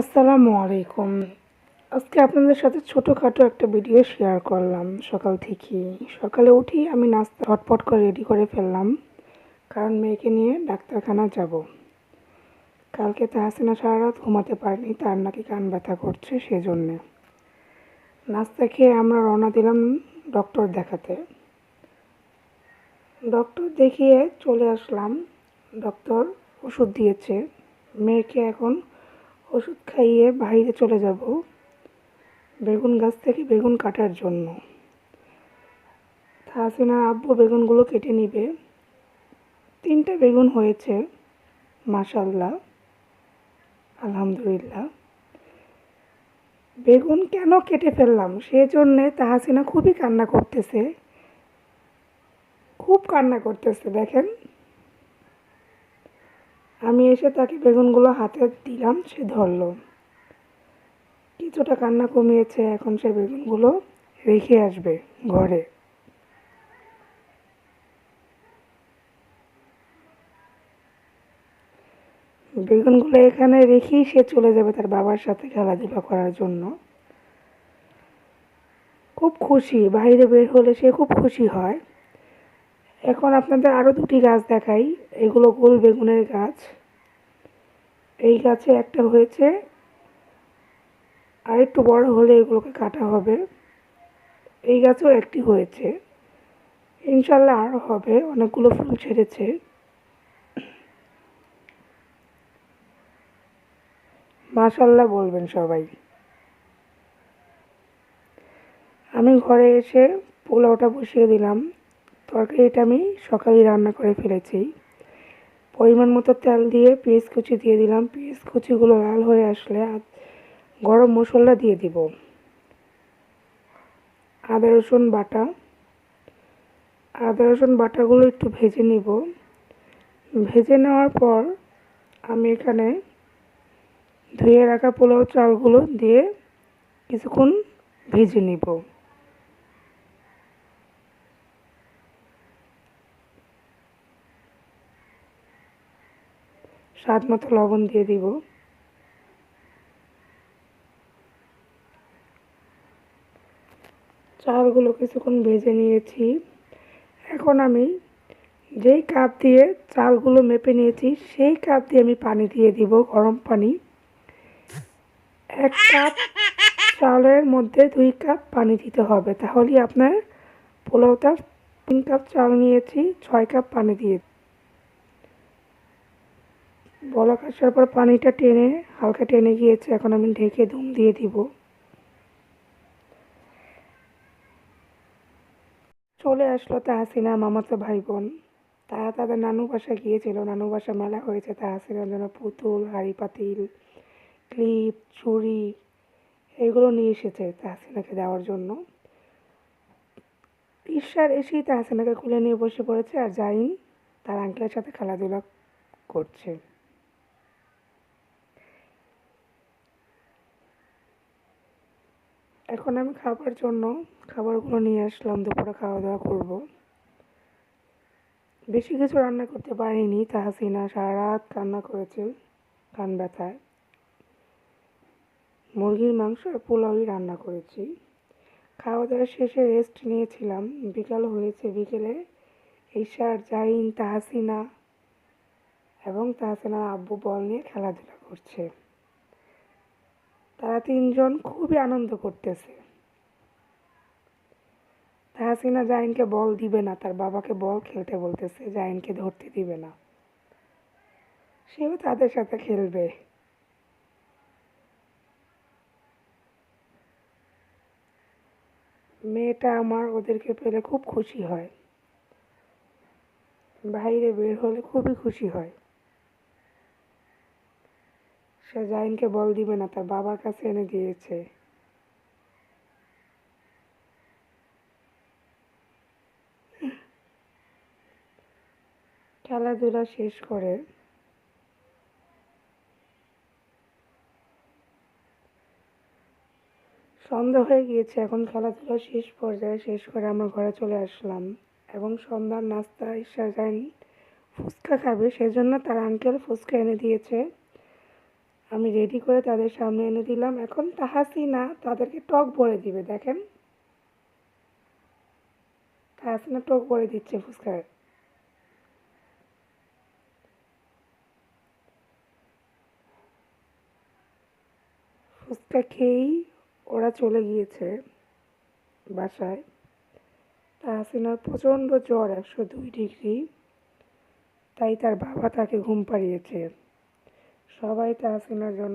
আসসালামু আলাইকুম। আজকে আপনাদের সাথে ছোটোখাটো একটা ভিডিও শেয়ার করলাম সকাল থেকে সকালে উঠেই আমি নাস্তা হটপট করে রেডি করে ফেললাম, কারণ মেয়েকে নিয়ে ডাক্তারখানা যাব। কালকে তাহাসিনা সারা রাত ঘুমাতে পারেনি, তার নাকি কান ব্যথা করছে সেজন্যে। নাস্তা খেয়ে আমরা রওনা দিলাম ডক্টর দেখাতে। ডক্টর দেখিয়ে চলে আসলাম ডক্টর ওষুধ দিয়েছে। মেয়েকে এখন ওষুধ খাইয়ে বাইরে চলে যাব বেগুন গাছ থেকে বেগুন কাটার জন্য। হাসিনার আব্বু বেগুনগুলো কেটে নিবে। তিনটা বেগুন হয়েছে মাশাল্লাহ আলহামদুলিল্লাহ। বেগুন কেন কেটে ফেললাম? সেজন্যে তাহাসিনা খুবই কান্না করতেছে। খুব কান্না করতেছে, দেখেন। আমি এসে তাকে বেগুনগুলো হাতে দিলাম, সে ধরলো। কিছুটা কান্না কমিয়েছে, এখন সে বেগুনগুলো রেখে আসবে ঘরে। বেগুনগুলো এখানে রেখেই সে চলে যাবে তার বাবার সাথে খেলাধুলা করার জন্য। খুব খুশি, বাইরে বের হলে সে খুব খুশি হয়। এখন আপনাদের আরও দুটি গাছ দেখাই। এগুলো গোল বেগুনের গাছ। এই গাছে একটা হয়েছে। আর একটু বড় হলে এগুলোকে কাটা হবে। এই গাছেও একটি হয়েছে। ইনশাল্লাহ আরও হবে। অনেকগুলো ফুল ছেড়েছে। মাশাল্লাহ বলবেন সবাই। আমি ঘরে এসে পোলাওটা বসিয়ে দিলাম। তরকারিটা আমি সকালেই রান্না করে ফেলেছি। পরিমাণ মতো তেল দিয়ে পেঁয়াজ কুচি দিয়ে দিলাম। পেঁয়াজ কুচিগুলো লাল হয়ে আসলে গরম মশলা দিয়ে দিব। আদা, রসুন, বাটা। আদা, রসুন, বাটাগুলো একটু ভেজে নিব। ভেজে নেওয়ার পর আমি এখানে ধুয়ে রাখা পোলাও চালগুলো দিয়ে কিছুক্ষণ ভেজে নিব। স্বাদ মতো লবণ দিয়ে দিব। চালগুলো কিছুক্ষণ ভেজে নিয়েছি। এখন আমি যেই কাপ দিয়ে চালগুলো মেপে নিয়েছি, সেই কাপ দিয়ে আমি পানি দিয়ে দিব, গরম পানি। এক কাপ চালের মধ্যে দুই কাপ পানি দিতে হবে। তাহলেই আপনার পোলাওটা তিন কাপ চাল নিয়েছি, ছয় কাপ পানি দিয়ে বলক আসার পর পানিটা টেনে, হালকা টেনে গিয়েছে, এখন আমি ঢেকে ধুম দিয়ে দিব। চলে আসলো তাহাসিনা, মামাতো ভাই বোন তারা তাদের নানু বাসা গিয়েছিল। নানু বাসা মেলা হয়েছে। তাহাসিনার জন্য পুতুল হাড়ি পাতিল ক্লিপ চুড়ি এগুলো নিয়ে এসেছে তাহাসিনাকে দেওয়ার জন্য। ঈশ্বর এসেই তাহাসিনাকে খুলে নিয়ে বসে পড়েছে আর জাইন তার আঙ্কেলের সাথে খেলাধুলা করছে। এখন আমি খাবার জন্য খাবারগুলো নিয়ে আসলাম, দুপুরে খাওয়া দাওয়া করব। বেশি কিছু রান্না করতে পারিনি, তাহাসিনা সারা রাত কান্না করেছে, কান ব্যথায়। মুরগির মাংস আর পোলাওই রান্না করেছি। খাওয়া দাওয়া শেষে রেস্ট নিয়েছিলাম। বিকাল হয়েছে, বিকেলে ঈশার, জাইন, তাহাসিনা এবং তাহাসিনার আব্বু বল নিয়ে খেলাধুলা করছে। তিনজন খুবই আনন্দ করতেছে। তাহাসিনা জাইনকে বল দিবে না, তার বাবাকে বল খেলতে বলতেছে, জাইনকে ধরতে দিবে না। সেও তাদের সাথে খেলবে। মেয়েটা আমার ওদেরকে পেলে খুব খুশি হয়। বাইরে বের হলে খুবই খুশি হয়। সে জাইনকে বল দিবে না, তার বাবার কাছে এনে দিয়েছে। খেলাধুলা শেষ করে সন্ধ্যা হয়ে গিয়েছে, এখন খেলাধুলা শেষ পর্যায়ে শেষ করে আমরা ঘরে চলে আসলাম। এবং সন্ধ্যার নাস্তা ঈশা জাইন ফুচকা খাবে, সেজন্য তার আঙ্কেল ফুচকা এনে দিয়েছে। আমি রেডি করে তাদের সামনে এনে দিলাম। এখন তাহাসিনা তাদেরকে টক ভরে দিবে, দেখেন। তাহাসিনা টক ভরে দিচ্ছে ফুচকার। ফুচকা খেয়েই ওরা চলে গিয়েছে বাসায়। তাহাসিনার প্রচণ্ড জ্বর একশো দুই ডিগ্রি, তাই তার বাবা তাকে ঘুম পাড়িয়েছে। সবাই তাহাসিনার জন্য।